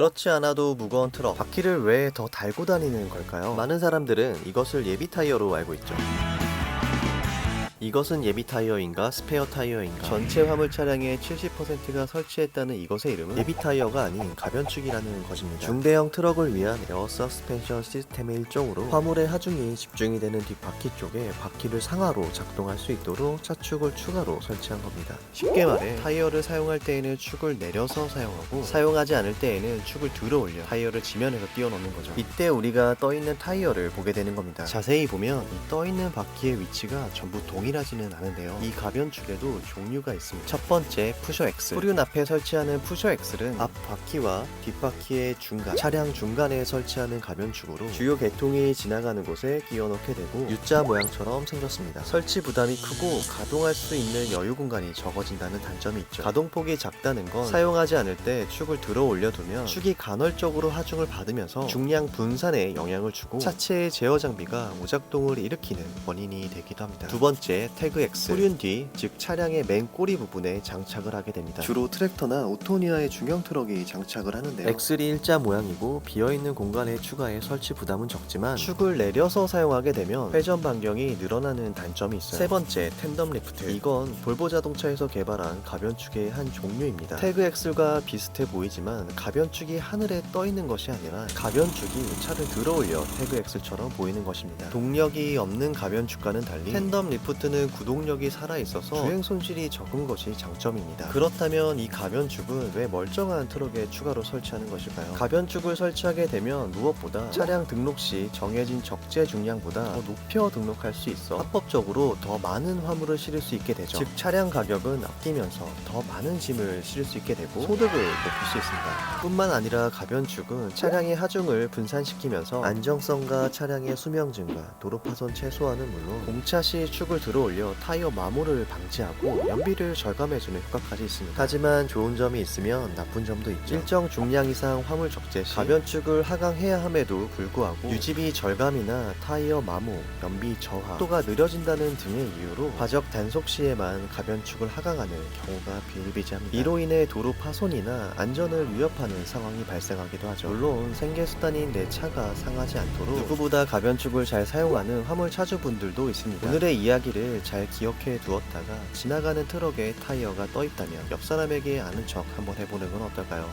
그렇지 않아도 무거운 트럭 바퀴를 왜 더 달고 다니는 걸까요? 많은 사람들은 이것을 예비 타이어로 알고 있죠. 이것은 예비 타이어인가 스페어 타이어인가 전체 화물 차량의 70%가 설치했다는 이것의 이름은 예비 타이어가 아닌 가변축이라는 것입니다. 중대형 트럭을 위한 에어 서스펜션 시스템의 일종으로 화물의 하중이 집중이 되는 뒷바퀴 쪽에 바퀴를 상하로 작동할 수 있도록 차축을 추가로 설치한 겁니다. 쉽게 말해 타이어를 사용할 때에는 축을 내려서 사용하고 사용하지 않을 때에는 축을 들어 올려 타이어를 지면에서 띄워넣는 거죠. 이때 우리가 떠 있는 타이어를 보게 되는 겁니다. 자세히 보면 이 떠 있는 바퀴의 위치가 전부 동일 하지는 않은데요. 이 가변축에도 종류가 있습니다. 첫 번째 푸셔 X. 후륜 앞에 설치하는 푸셔 X는 앞 바퀴와 뒷 바퀴의 중간, 차량 중간에 설치하는 가변축으로 주요 계통이 지나가는 곳에 끼워 넣게 되고 U자 모양처럼 생겼습니다. 설치 부담이 크고 가동할 수 있는 여유 공간이 적어진다는 단점이 있죠. 가동폭이 작다는 건 사용하지 않을 때 축을 들어 올려두면 축이 간헐적으로 하중을 받으면서 중량 분산에 영향을 주고 차체의 제어 장비가 오작동을 일으키는 원인이 되기도 합니다. 두 번째 태그 X 후륜 뒤, 즉 차량의 맨 꼬리 부분에 장착을 하게 됩니다. 주로 트랙터나 오토니아의 중형 트럭이 장착을 하는데요. 엑슬이 일자 모양이고 비어있는 공간에 추가해 설치 부담은 적지만 축을 내려서 사용하게 되면 회전 반경이 늘어나는 단점이 있어요. 세 번째 텐덤 리프트 이건 볼보 자동차에서 개발한 가변축의 한 종류입니다. 태그 엑슬과 비슷해 보이지만 가변축이 하늘에 떠 있는 것이 아니라 가변축이 차를 들어 올려 태그 엑슬처럼 보이는 것입니다. 동력이 없는 가변축과는 달리 텐덤 리프트는 구동력이 살아 있어서 주행 손실이 적은 것이 장점입니다. 그렇다면 이 가변축은 왜 멀쩡한 트럭에 추가로 설치하는 것일까요? 가변축을 설치하게 되면 무엇보다 차량 등록 시 정해진 적재 중량보다 더 높여 등록할 수 있어 합법적으로 더 많은 화물을 실을 수 있게 되죠. 즉 차량 가격은 아끼면서 더 많은 짐을 실을 수 있게 되고 소득을 높일 수 있습니다. 뿐만 아니라 가변축은 차량의 하중을 분산시키면서 안정성과 차량의 수명 증가, 도로 파손 최소화는 물론 공차 시 축을 들어 올려 타이어 마모를 방지하고 연비를 절감해주는 효과까지 있습니다. 하지만 좋은 점이 있으면 나쁜 점도 있죠. 일정 중량 이상 화물 적재 시 가변축을 하강해야 함에도 불구하고 유지비 절감이나 타이어 마모, 연비 저하, 속도가 느려진다는 등의 이유로 과적 단속 시에만 가변축을 하강하는 경우가 비일비재합니다. 이로 인해 도로 파손이나 안전을 위협하는 상황이 발생하기도 하죠. 물론 생계수단인 내 차가 상하지 않도록 누구보다 가변축을 잘 사용하는 화물 차주분들도 있습니다. 오늘의 이야기를 잘 기억해 두었다가 지나가는 트럭에 타이어가 떠 있다면 옆 사람에게 아는 척 한번 해보는 건 어떨까요?